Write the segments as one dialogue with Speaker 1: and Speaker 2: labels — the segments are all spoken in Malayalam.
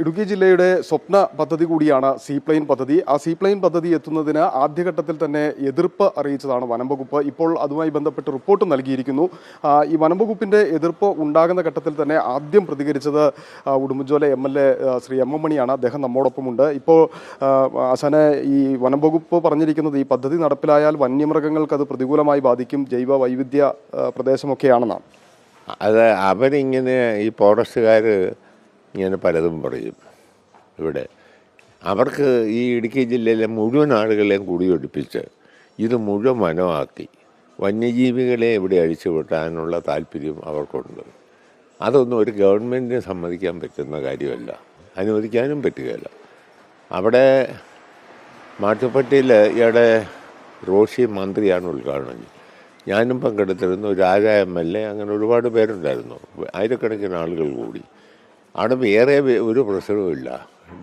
Speaker 1: ഇടുക്കി ജില്ലയുടെ സ്വപ്ന പദ്ധതി കൂടിയാണ് സീപ്ലെയിൻ പദ്ധതി. ആ സീപ്ലെയിൻ പദ്ധതി എത്തുന്നതിന് ആദ്യഘട്ടത്തിൽ തന്നെ എതിർപ്പ് അറിയിച്ചതാണ് വനംവകുപ്പ്. ഇപ്പോൾ അതുമായി ബന്ധപ്പെട്ട് റിപ്പോർട്ട് നൽകിയിരിക്കുന്നു. ഈ വനംവകുപ്പിന്റെ എതിർപ്പ് ഉണ്ടാകുന്ന ഘട്ടത്തിൽ തന്നെ ആദ്യം പ്രതികരിച്ചത് Udumbanchola M L A Shri M M മണിയാണ് അദ്ദേഹം നമ്മോടൊപ്പമുണ്ട്. ഇപ്പോൾ ആശാനെ ഈ വനംവകുപ്പ് പറഞ്ഞിരിക്കുന്നത് ഈ പദ്ധതി നടപ്പിലായാൽ വന്യമൃഗങ്ങൾക്ക് അത് പ്രതികൂലമായി ബാധിക്കും. ജൈവ വൈവിധ്യ പ്രദേശമൊക്കെയാണെന്നാണ്.
Speaker 2: അത് അവരിങ്ങനെ ഈ ഫോറസ്റ്റുകാർ ഇങ്ങനെ പലതും പറയും. ഇവിടെ. അവർക്ക് ഈ ഇടുക്കി ജില്ലയിലെ മുഴുവൻ ആളുകളെയും കൂടിയൊടിപ്പിച്ച് ഇത് മുഴുവൻ വനമാക്കി. വന്യജീവികളെ ഇവിടെ അഴിച്ചുവിട്ടാനുള്ള താല്പര്യം അവർക്കുണ്ട്. അതൊന്നും ഒരു ഗവൺമെന്റിന് സമ്മതിക്കാൻ പറ്റുന്ന കാര്യമല്ല. അനുവദിക്കാനും പറ്റുകയില്ല. അവിടെ മാട്ടുപ്പട്ടിയിൽ ഇവിടെ റോഷി മന്ത്രിയാണ് ഉദ്ഘാടനം. ഞാനും പങ്കെടുത്തിരുന്നു. രാജ എം എൽ എ അങ്ങനെ ഒരുപാട് പേരുണ്ടായിരുന്നു. ആയിരക്കണക്കിന് ആളുകൾ കൂടി. അവിടെ വേറെ ഒരു ഒരു പ്രശ്നവുമില്ല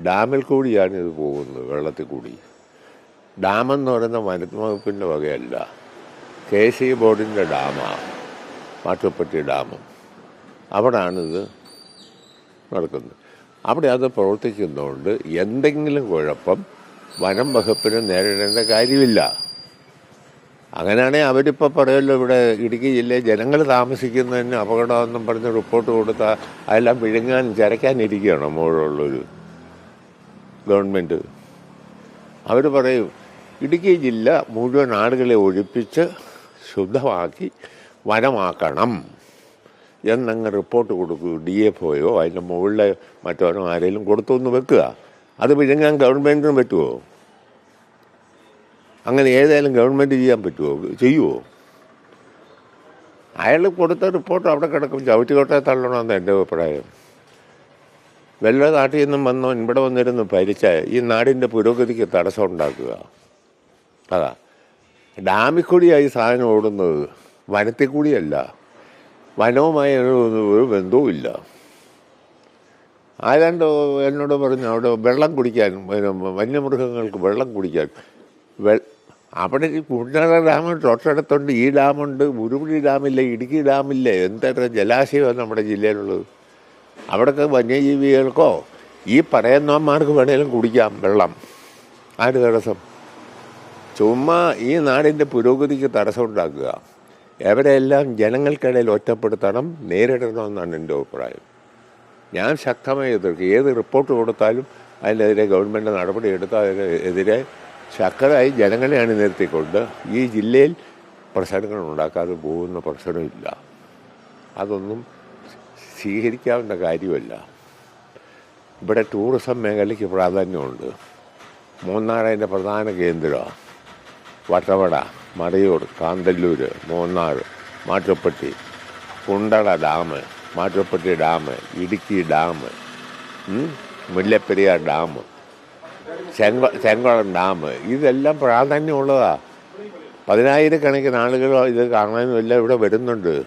Speaker 2: ഡാമിൽ കൂടിയാണ് ഇത് പോകുന്നത് വെള്ളത്തിൽ കൂടി. ഡാമെന്ന് പറയുന്ന വനത്ത് വകുപ്പിന്റെ വകയല്ല. കെ സി ബോർഡിന്റെ ഡാമാണ് മാട്ടുപ്പെട്ടി ഡാം അവിടാണിത് നടക്കുന്നത്. അവിടെ അത് പ്രവർത്തിക്കുന്നതുകൊണ്ട് എന്തെങ്കിലും കുഴപ്പം വനം വകുപ്പിന് നേരിടേണ്ട കാര്യമില്ല. അങ്ങനെയാണെങ്കിൽ അവരിപ്പോൾ പറയുമല്ലോ ഇവിടെ ഇടുക്കി ജില്ലയിൽ ജനങ്ങൾ താമസിക്കുന്നതിന് അപകടമെന്നും പറഞ്ഞ് റിപ്പോർട്ട് കൊടുത്താൽ അതെല്ലാം വിഴുങ്ങാൻ ചരയ്ക്കാനിരിക്കുകയാണ് മുകളിലുള്ളൊരു ഗവൺമെന്റ് അവർ പറയും ഇടുക്കി ജില്ല മുഴുവൻ ആളുകളെ ഒഴിപ്പിച്ച് ശുദ്ധമാക്കി വനമാക്കണം എന്നങ്ങ് റിപ്പോർട്ട് കൊടുക്കൂ. ഡി എഫ് ഒയോ അതിന്റെ മുകളിലെ മറ്റോരോ ആരെങ്കിലും കൊടുത്തൊന്ന് വെക്കുക. അത് വിഴുങ്ങാൻ ഗവൺമെന്റിന് പറ്റുമോ അങ്ങനെ ഏതായാലും ഗവൺമെന്റ് ചെയ്യാൻ പറ്റുമോ ചെയ്യുമോ അയാൾ കൊടുത്ത റിപ്പോർട്ട് അവിടെ കിടക്കും. ചവിറ്റുകൊട്ടെ തള്ളണമെന്ന് എന്റെ അഭിപ്രായം. വല്ല നാട്ടിൽ നിന്നും വന്നോ ഇവിടെ വന്നിരുന്ന് ഭരിച്ച ഈ നാടിന്റെ പുരോഗതിക്ക് തടസ്സം ഉണ്ടാക്കുക. അതാ. ഡാമിൽ കൂടിയായി സാധനം ഓടുന്നത് വനത്തിൽ കൂടിയല്ല വനവുമായി ഒരു ബന്ധവുമില്ല ആരാണ്ട് എന്നോട് പറഞ്ഞു അവിടെ വെള്ളം കുടിക്കാൻ വന്യമൃഗങ്ങൾക്ക് വെള്ളം കുടിക്കാൻ. അവിടെ ഈ കുണ്ടറ ഡാം തൊട്ടടുത്തുണ്ട്. ഈ ഡാമുണ്ട്. ഉരുപിടി ഡാമില്ല ഇടുക്കി ഡാമില്ല. എന്തൊരു ജലാശയമാണ് നമ്മുടെ ജില്ലയിലുള്ളത്. അവിടെയൊക്കെ വന്യജീവികൾക്കോ ഈ പറയുന്നവന്മാർക്ക് വേണേലും കുടിക്കാം വെള്ളം. ആര് തടസ്സം? ചുമ്മാ ഈ നാടിന്റെ പുരോഗതിക്ക് തടസ്സം ഉണ്ടാക്കുക. എവരെല്ലാം ജനങ്ങൾക്കിടയിൽ ഒറ്റപ്പെടുത്തണം നേരിടണമെന്നാണ് എന്റെ അഭിപ്രായം. ഞാൻ ശക്തമായി എതിർക്കും ഏത് റിപ്പോർട്ട് കൊടുത്താലും അതിനെതിരെ ഗവൺമെന്റ് നടപടി എടുത്താൽ അതിനെതിരെ ശക്തരായി ജനങ്ങളെ അണിനിരത്തിക്കൊണ്ട് ഈ ജില്ലയിൽ പ്രശ്നങ്ങൾ ഉണ്ടാക്കാതെ പോകുന്ന പ്രശ്നമില്ല അതൊന്നും സ്വീകരിക്കാവുന്ന കാര്യമല്ല. ഇവിടെ ടൂറിസം മേഖലയ്ക്ക് പ്രാധാന്യമുണ്ട്. മൂന്നാർ അതിന്റെ പ്രധാന കേന്ദ്രമാണ് Vattavada Marayoor Kanthalloor Munnar Mattupetty Kundala dam Mattupetty dam Idukki dam Mullaperiyar dam ചെങ്ക Chenkulam dam. ഇതെല്ലാം പ്രാധാന്യമുള്ളതാ. പതിനായിരക്കണക്കിന് ആളുകൾ ഇത് കാണാനും എല്ലാം ഇവിടെ വരുന്നുണ്ട്.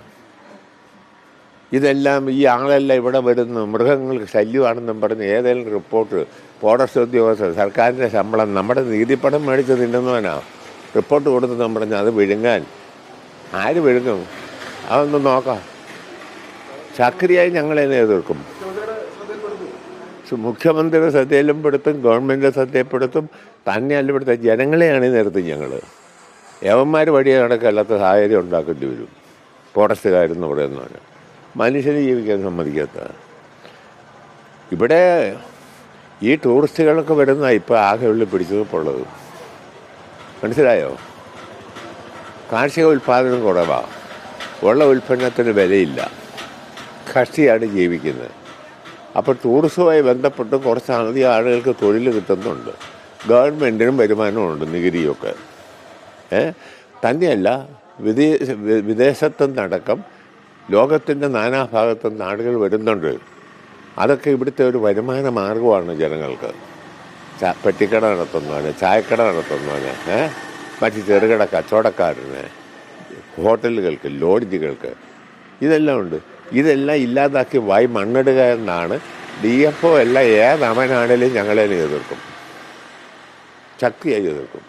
Speaker 2: ഇതെല്ലാം ഈ ആളെല്ലാം ഇവിടെ വരുന്നു. മൃഗങ്ങൾക്ക് ശല്യമാണെന്നും പറഞ്ഞ് ഏതെങ്കിലും റിപ്പോർട്ട്. ഫോറസ്റ്റ് ഉദ്യോഗസ്ഥർ സർക്കാരിന്റെ ശമ്പളം നമ്മുടെ നീതിപ്പടം മേടിച്ച് തിന്നുന്നവനാ. റിപ്പോർട്ട് കൊടുത്തെന്നും പറഞ്ഞ് അത് വിഴുങ്ങാൻ. ആര് വിഴുങ്ങും? അതൊന്ന് നോക്കാം. ശക്തിയായി ഞങ്ങളതിനെ എതിർക്കും മുഖ്യമന്ത്രിയുടെ ശ്രദ്ധയിലും പെടുത്തും ഗവൺമെന്റിന്റെ ശ്രദ്ധയിൽപ്പെടുത്തും തന്നെയല്ല ഇവിടുത്തെ ജനങ്ങളെയാണ് നിർത്തും ഞങ്ങൾ യവന്മാർ വഴിയെ നടക്കല്ലാത്ത സാഹചര്യം ഉണ്ടാക്കേണ്ടി വരും. ഫോറസ്റ്റുകാരെന്ന് പറയുന്നവന് മനുഷ്യന് ജീവിക്കാൻ സമ്മതിക്കാത്ത. ഇവിടെ ഈ ടൂറിസ്റ്റുകളൊക്കെ വരുന്ന ഇപ്പോൾ ആകെ ഉള്ളിൽ പിടിച്ചതുള്ളത് മനസ്സിലായോ? കാർഷിക ഉൽപ്പാദനം കുറവാണ് ഉള്ള ഉൽപ്പന്നത്തിന് വിലയില്ല. കഷ്ടിയാണ് ജീവിക്കുന്നത്. അപ്പോൾ ടൂറിസവുമായി ബന്ധപ്പെട്ട് കുറച്ച് അധികം ആളുകൾക്ക് തൊഴിൽ കിട്ടുന്നുണ്ട്. ഗവൺമെന്റിനും വരുമാനമുണ്ട് നികുതിയൊക്കെ. തന്നെയല്ല വിദേശ വി- വിദേശത്തു ലോകത്തിന്റെ നാനാഭാഗത്തു നിന്ന് ആളുകൾ വരുന്നുണ്ട്. അതൊക്കെ ഇവിടുത്തെ ഒരു വരുമാന മാർഗമാണ് ജനങ്ങൾക്ക്. പെട്ടിക്കട നടത്തുന്നവന് ചായക്കട നടത്തുന്നവന് മറ്റ് ചെറുകിട കച്ചവടക്കാരന് ഹോട്ടലുകൾക്ക് ലോഡ്ജുകൾക്ക് ഇതെല്ലാം ഉണ്ട്. ഇതെല്ലാം ഇല്ലാതാക്കി വായി മണ്ണിടുക എന്നാണ് ഡി എഫ് ഒ എല്ലാം ഏത് അമനാണേലും ഞങ്ങളെ എതിർക്കും. ശക്തിയായി എതിർക്കും.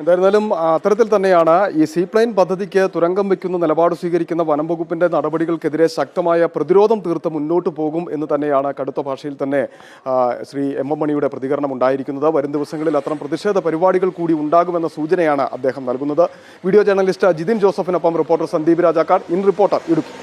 Speaker 1: എന്തായിരുന്നാലും അത്തരത്തിൽ തന്നെയാണ് ഈ സീപ്ലെയിൻ പദ്ധതിക്ക് തുരങ്കം വെക്കുന്ന നിലപാട് സ്വീകരിക്കുന്ന വനം വകുപ്പിന്റെ നടപടികൾക്കെതിരെ ശക്തമായ പ്രതിരോധം തീർത്ത് മുന്നോട്ട് പോകും എന്ന് തന്നെയാണ് കടുത്ത ഭാഷയിൽ തന്നെ ശ്രീ എം എം മണിയുടെ പ്രതികരണം ഉണ്ടായിരിക്കുന്നത്. വരും ദിവസങ്ങളിൽ അത്തരം പ്രതിഷേധ പരിപാടികൾ കൂടി ഉണ്ടാകുമെന്ന സൂചനയാണ് അദ്ദേഹം നൽകുന്നത്. Video journalist Jithin ജോസഫിനൊപ്പം reporter Sandeep Rajakkad. In reporter Idukki.